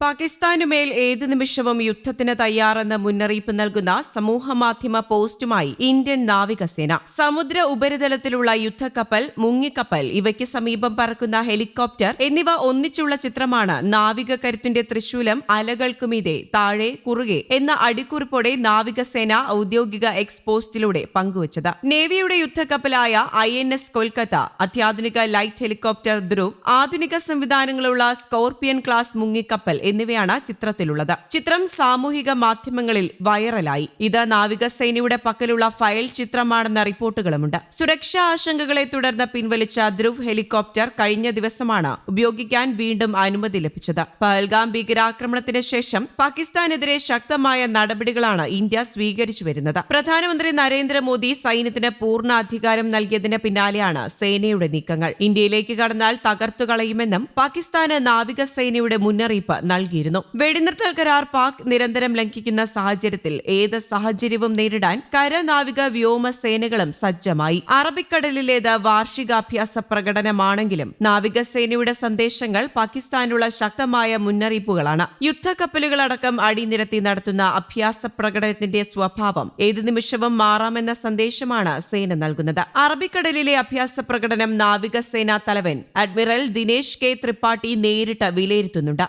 പാകിസ്ഥാനുമേൽ ഏതു നിമിഷവും യുദ്ധത്തിന് തയ്യാറെന്ന് മുന്നറിയിപ്പ് നൽകുന്ന സമൂഹമാധ്യമ പോസ്റ്റുമായി ഇന്ത്യൻ നാവികസേന. സമുദ്ര ഉപരിതലത്തിലുള്ള യുദ്ധക്കപ്പൽ മുങ്ങിക്കപ്പൽ ഇവയ്ക്ക് സമീപം പറക്കുന്ന ഹെലികോപ്റ്റർ എന്നിവ ഒന്നിച്ചുള്ള ചിത്രമാണ് നാവിക കരുത്തിന്റെ തൃശൂലം അലകൾക്കുമീതെ താഴെ കുറുകെ എന്ന അടിക്കുറിപ്പോടെ നാവികസേന ഔദ്യോഗിക എക്സ് പോസ്റ്റിലൂടെ പങ്കുവച്ചത്. നേവിയുടെ യുദ്ധക്കപ്പലായ ഐ എൻ എസ് കൊൽക്കത്ത അത്യാധുനിക ലൈറ്റ് ഹെലികോപ്റ്റർ ധ്രുവ് ആധുനിക സംവിധാനങ്ങളുള്ള സ്കോർപിയൻ ക്ലാസ് മുങ്ങിക്കപ്പൽ എന്നിവയാണ് ചിത്രത്തിലുള്ളത്. ചിത്രം സാമൂഹിക മാധ്യമങ്ങളിൽ വൈറലായി. ഇത് നാവികസേനയുടെ പക്കലുള്ള ഫയൽ ചിത്രമാണെന്ന റിപ്പോർട്ടുകളുമുണ്ട്. സുരക്ഷാ ആശങ്കകളെ തുടർന്ന് പിൻവലിച്ച ധ്രുവ് ഹെലികോപ്റ്റർ കഴിഞ്ഞ ദിവസമാണ് ഉപയോഗിക്കാൻ വീണ്ടും അനുമതി ലഭിച്ചത്. പഹൽഗാം ഭീകരാക്രമണത്തിന് ശേഷം പാകിസ്ഥാനെതിരെ ശക്തമായ നടപടികളാണ് ഇന്ത്യ സ്വീകരിച്ചു വരുന്നത്. പ്രധാനമന്ത്രി നരേന്ദ്രമോദി സൈന്യത്തിന് പൂർണ അധികാരം നൽകിയതിന് പിന്നാലെയാണ് സേനയുടെ നീക്കങ്ങൾ. ഇന്ത്യയിലേക്ക് കടന്നാൽ തകർത്തുകളയുമെന്നും പാകിസ്ഥാന് നാവികസേനയുടെ മുന്നറിയിപ്പ് നൽകിയിരുന്നു. വെടിനിർത്തൽ കരാർ പാക് നിരന്തരം ലംഘിക്കുന്ന സാഹചര്യത്തിൽ ഏത് സാഹചര്യവും നേരിടാൻ കരനാവിക വ്യോമ സേനകളും സജ്ജമായി. അറബിക്കടലിലേത് വാർഷികാഭ്യാസ പ്രകടനമാണെങ്കിലും നാവികസേനയുടെ സന്ദേശങ്ങൾ പാകിസ്ഥാനുള്ള ശക്തമായ മുന്നറിയിപ്പുകളാണ്. യുദ്ധക്കപ്പലുകളടക്കം അടിനിരത്തി നടത്തുന്ന അഭ്യാസ പ്രകടനത്തിന്റെ സ്വഭാവം ഏത് നിമിഷവും മാറാമെന്ന സന്ദേശമാണ് സേന നൽകുന്നത്. അറബിക്കടലിലെ അഭ്യാസ പ്രകടനം നാവികസേനാ തലവൻ അഡ്മിറൽ ദിനേശ് കെ ത്രിപാഠി നേരിട്ട് വിലയിരുത്തുന്നുണ്ട്.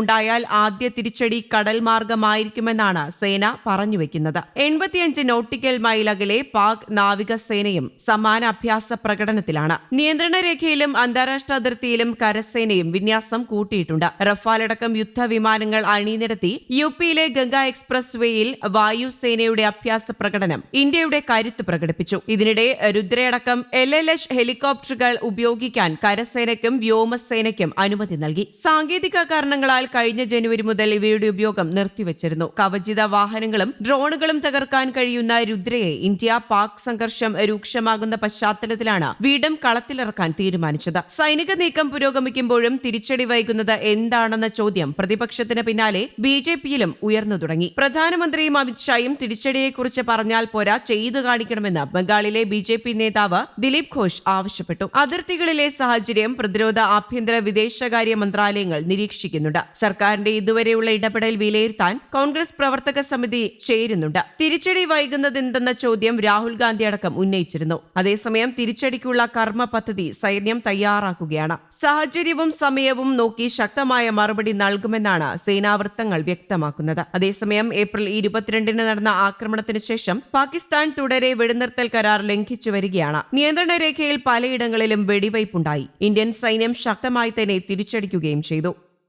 പ്രകോപനമുണ്ടായാൽ ആദ്യ തിരിച്ചടി കടൽ മാർഗമായിരിക്കുമെന്നാണ് സേന പറഞ്ഞുവെക്കുന്നത്. എൺപത്തിയഞ്ച് നോട്ടിക്കൽ മൈൽ അകലെ പാക് നാവികസേനയും സമാന അഭ്യാസ പ്രകടനത്തിലാണ്. നിയന്ത്രണ രേഖയിലും അന്താരാഷ്ട്ര അതിർത്തിയിലും കരസേനയും വിന്യാസം കൂട്ടിയിട്ടുണ്ട്. റഫാലടക്കം യുദ്ധവിമാനങ്ങൾ അണിനിരത്തി യു പിയിലെ ഗംഗ എക്സ്പ്രസ് വേയിൽ വായുസേനയുടെ അഭ്യാസ പ്രകടനം ഇന്ത്യയുടെ കരുത്ത് പ്രകടിപ്പിച്ചു. ഇതിനിടെ രുദ്രയടക്കം എൽ എൽ എച്ച് ഹെലികോപ്റ്ററുകൾ ഉപയോഗിക്കാൻ കരസേനയ്ക്കും വ്യോമസേനയ്ക്കും അനുമതി നൽകി. സാങ്കേതിക കാരണങ്ങളാൽ കഴിഞ്ഞ ജനുവരി മുതൽ ഇവയുടെ ഉപയോഗം നിർത്തിവച്ചിരുന്നു. കവചിത വാഹനങ്ങളും ഡ്രോണുകളും തകർക്കാൻ കഴിയുന്ന രുദ്രയെ ഇന്ത്യ പാക് സംഘർഷം രൂക്ഷമാകുന്ന പശ്ചാത്തലത്തിലാണ് വീണ്ടും കളത്തിലിറക്കാൻ തീരുമാനിച്ചത്. സൈനിക നീക്കം പുരോഗമിക്കുമ്പോഴും തിരിച്ചടി വൈകുന്നത് എന്താണെന്ന ചോദ്യം പ്രതിപക്ഷത്തിന് പിന്നാലെ ബി ജെ പിയിലും ഉയർന്നു തുടങ്ങി. പ്രധാനമന്ത്രിയും അമിത്ഷായും തിരിച്ചടിയെക്കുറിച്ച് പറഞ്ഞാൽ പോരാ ചെയ്തു കാണിക്കണമെന്ന് ബംഗാളിലെ ബി ജെ പി നേതാവ് ദിലീപ് ഘോഷ് ആവശ്യപ്പെട്ടു. അതിർത്തികളിലെ സാഹചര്യം പ്രതിരോധ ആഭ്യന്തര വിദേശകാര്യ മന്ത്രാലയങ്ങൾ നിരീക്ഷിക്കുന്നുണ്ട്. സർക്കാരിന്റെ ഇതുവരെയുള്ള ഇടപെടൽ വിലയിരുത്താൻ കോൺഗ്രസ് പ്രവർത്തക സമിതി ചേരുന്നുണ്ട്. തിരിച്ചടി വൈകുന്നതെന്തെന്ന ചോദ്യം രാഹുൽ ഗാന്ധി അടക്കം ഉന്നയിച്ചിരുന്നു. അതേസമയം തിരിച്ചടിക്കുള്ള കർമ്മ പദ്ധതി സൈന്യം തയ്യാറാക്കുകയാണ്. സാഹചര്യവും സമയവും നോക്കി ശക്തമായ മറുപടി നൽകുമെന്നാണ് സേനാവൃത്തങ്ങൾ വ്യക്തമാക്കുന്നത്. അതേസമയം ഏപ്രിൽ ഇരുപത്തിരണ്ടിന് നടന്ന ആക്രമണത്തിന് ശേഷം പാകിസ്ഥാൻ തുടരെ വെടിനിർത്തൽ കരാർ ലംഘിച്ചു വരികയാണ്. നിയന്ത്രണ രേഖയിൽ പലയിടങ്ങളിലും വെടിവയ്പുണ്ടായി. ഇന്ത്യൻ സൈന്യം ശക്തമായി തന്നെ തിരിച്ചടിക്കുകയും ചെയ്തു.